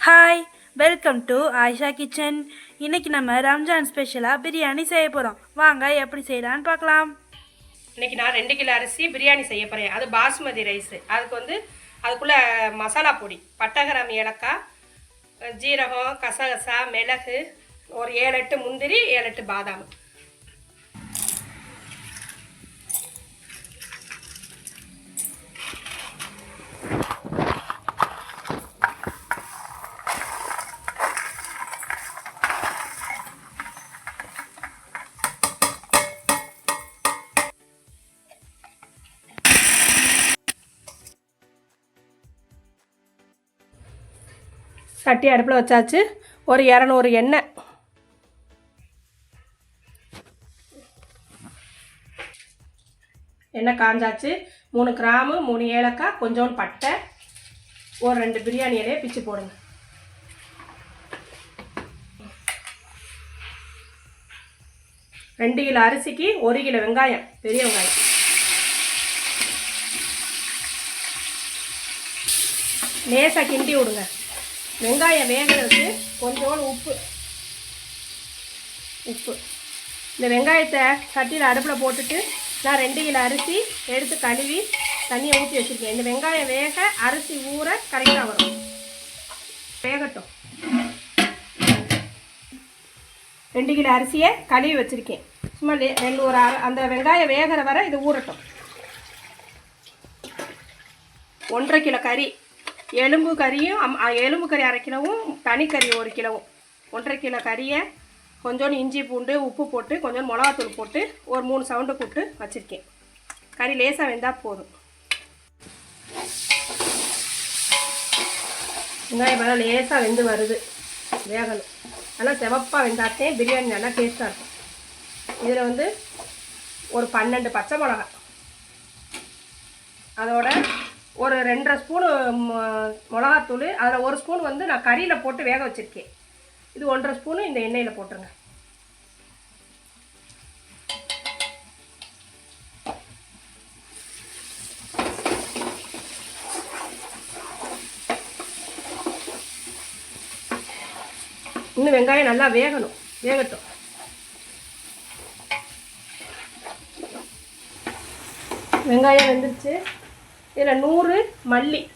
Hi welcome to Ayesha kitchen இன்னைக்கு நம்ம ரம்ஜான் ஸ்பெஷலாக பிரியாணி செய்ய போகிறோம் வாங்க எப்படி செய்யலான்னு பார்க்கலாம். இன்னைக்கு நான் ரெண்டு கிலோ அரிசி பிரியாணி செய்ய போகிறேன் அது பாஸ்மதி ரைஸு அதுக்கு வந்து அதுக்குள்ளே மசாலா பொடி பட்டகரம் ஏலக்காய் ஜீரகம் கசகசா மிளகு ஒரு ஏழு எட்டு முந்திரி ஏழு எட்டு பாதாம். சட்டி அடுப்பில் வச்சாச்சு. ஒரு இரநூறு எண்ணெய். எண்ணெய் காஞ்சாச்சு. மூணு கிராமு மூணு ஏலக்காய் கொஞ்சோண்டு பட்டை. ஒரு ரெண்டு பிரியாணி இலையை பிச்சு போடுங்க. ரெண்டு கிலோ அரிசிக்கு ஒரு கிலோ வெங்காயம் பெரிய வெங்காயம். லேசாக கிண்டி விடுங்க. வெங்காயம் வேகிறதுக்கு கொஞ்சோண்டு உப்பு. உப்பு. இந்த வெங்காயத்தை சட்டியில் அடுப்பில் போட்டுட்டு நான் ரெண்டு கிலோ அரிசி எடுத்து கழுவி தண்ணியை ஊற்றி வச்சுருக்கேன். இந்த வெங்காயம் வேக அரிசி ஊற கரெக்டாக வரும். வேகட்டும். ரெண்டு கிலோ அரிசியை கழுவி வச்சுருக்கேன். சும்மா ரெண்டு ஒரு அரை அந்த வெங்காயம் வேகிற வரை இது ஊறட்டும். ஒன்றரை கிலோ கறி. எலும்பு கறியும் எலும்பு கறி அரை கிலோவும் தனிக்கறி ஒரு கிலோவும். ஒன்றரை கிலோ கறியை கொஞ்சோண்டு இஞ்சி பூண்டு உப்பு போட்டு கொஞ்சோண்டு மிளகாத்தூள் போட்டு ஒரு மூணு சவுண்டு கூப்பிட்டு வச்சுருக்கேன். கறி லேசாக வெந்தால் போதும். வெங்காயம் பழம் லேசாக வெந்து வருது. வேகணும். நல்லா செவப்பாக வெந்தாத்தே பிரியாணி நல்லா டேஸ்ட்டாக இருக்கும். இதில் வந்து ஒரு பன்னெண்டு பச்சை மிளகா அதோட ஒரு ரெண்டரை ஸ்பூனு மிளகாத்தூள். அதில் ஒரு ஸ்பூன் வந்து நான் கறியில் போட்டு வேக வச்சுருக்கேன். இது ஒன்றரை ஸ்பூனு இந்த எண்ணெயில் போட்டுருங்க. இன்னும் வெங்காயம் நல்லா வேகணும். வேகட்டும். வெங்காயம் வெந்துருச்சு. இதில் நூறு மல்லி.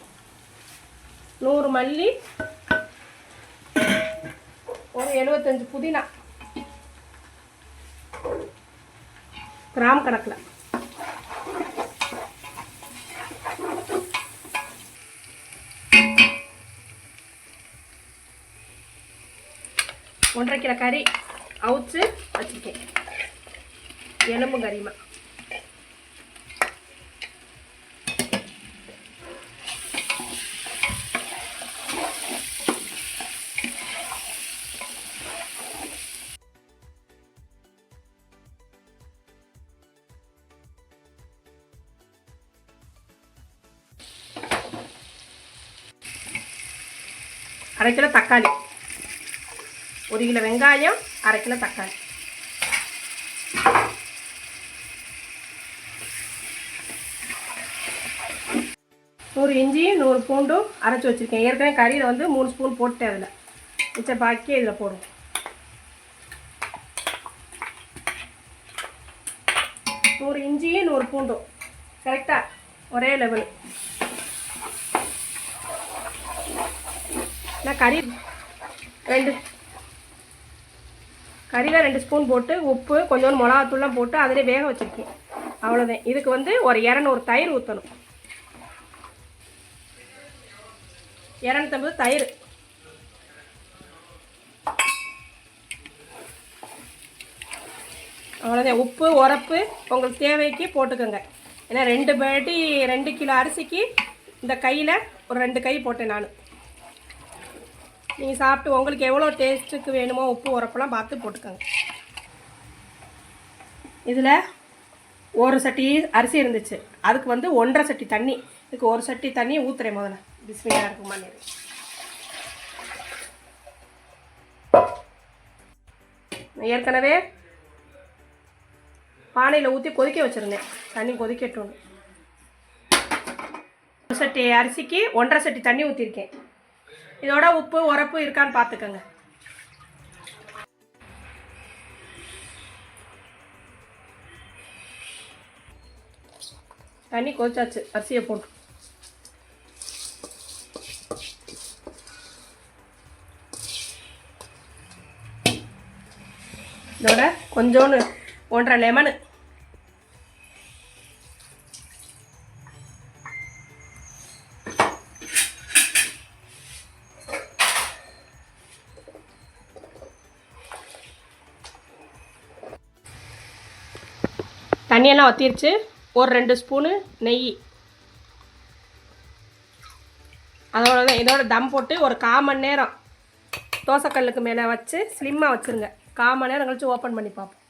நூறு மல்லி. ஒரு எழுபத்தஞ்சு புதினா. கிராம் கணக்கில். ஒன்றரை கிலோ கறி அவுச்சு வச்சுருக்கேன். எலும்பு கறிமா அரை கிலோ தக்காளி. ஒரு கிலோ வெங்காயம் அரை கிலோ தக்காளி. நூறு இஞ்சியும் நூறு பூண்டும் அரைச்சி வச்சுருக்கேன். ஏற்கனவே கறியில் வந்து மூணு ஸ்பூன் போட்டேன் அதில். மிச்ச பாக்கி இதில் போடுவோம். நூறு இஞ்சியும் நூறு பூண்டும். கரெக்டாக ஒரே லெவலு நான் கறி ரெண்டு. கறியில் ரெண்டு ஸ்பூன் போட்டு உப்பு கொஞ்சோண்டு மிளகாத்தூள்லாம் போட்டு அதிலே வேக வச்சுருக்கேன். அவ்வளோதான் இதுக்கு வந்து ஒரு இரநூறு தயிர் ஊற்றணும் இரநூத்தம்பது தயிர். அவ்வளோதான் உப்பு உரப்பு உங்களுக்கு தேவைக்கு போட்டுக்கோங்க. ஏன்னா ரெண்டு பேட்டி ரெண்டு கிலோ அரிசிக்கு இந்த கையில் ஒரு ரெண்டு கை போட்டேன் நான். நீங்கள் சாப்பிட்டு உங்களுக்கு எவ்வளோ டேஸ்ட்டுக்கு வேணுமோ உப்பு உரப்பெல்லாம் பார்த்து போட்டுக்கோங்க. இதில் ஒரு சட்டி அரிசி இருந்துச்சு. அதுக்கு வந்து ஒன்றரை சட்டி தண்ணி. இதுக்கு ஒரு சட்டி தண்ணி ஊற்றுறேன் முதல்ல. பிஸ்மியாக இருக்குமா ஏற்கனவே பானையில் ஊற்றி கொதிக்க வச்சுருந்தேன். தண்ணி கொதிக்கட்டும் ஒரு சட்டி அரிசிக்கு ஒன்றரை சட்டி தண்ணி ஊற்றிருக்கேன் இதோட உப்பு உரப்பு இருக்கான்னு பார்த்துக்கோங்க தண்ணி கொதிச்சாச்சு அரிசியை போட்டு. இதோட கொஞ்சோன்னு ஒன்றரை லெமனு தண்ணியெல்லாம் வத்திருச்சு. ஒரு ரெண்டு ஸ்பூனு நெய். அதோட தான் இதோட தம் போட்டு ஒரு கால் மணி நேரம் தோசைக்கல்லுக்கு மேலே வச்சு ஸ்லிம்மாக வச்சுருங்க. கால் மணி நேரம் கழிச்சு ஓப்பன் பண்ணி பார்ப்போம்.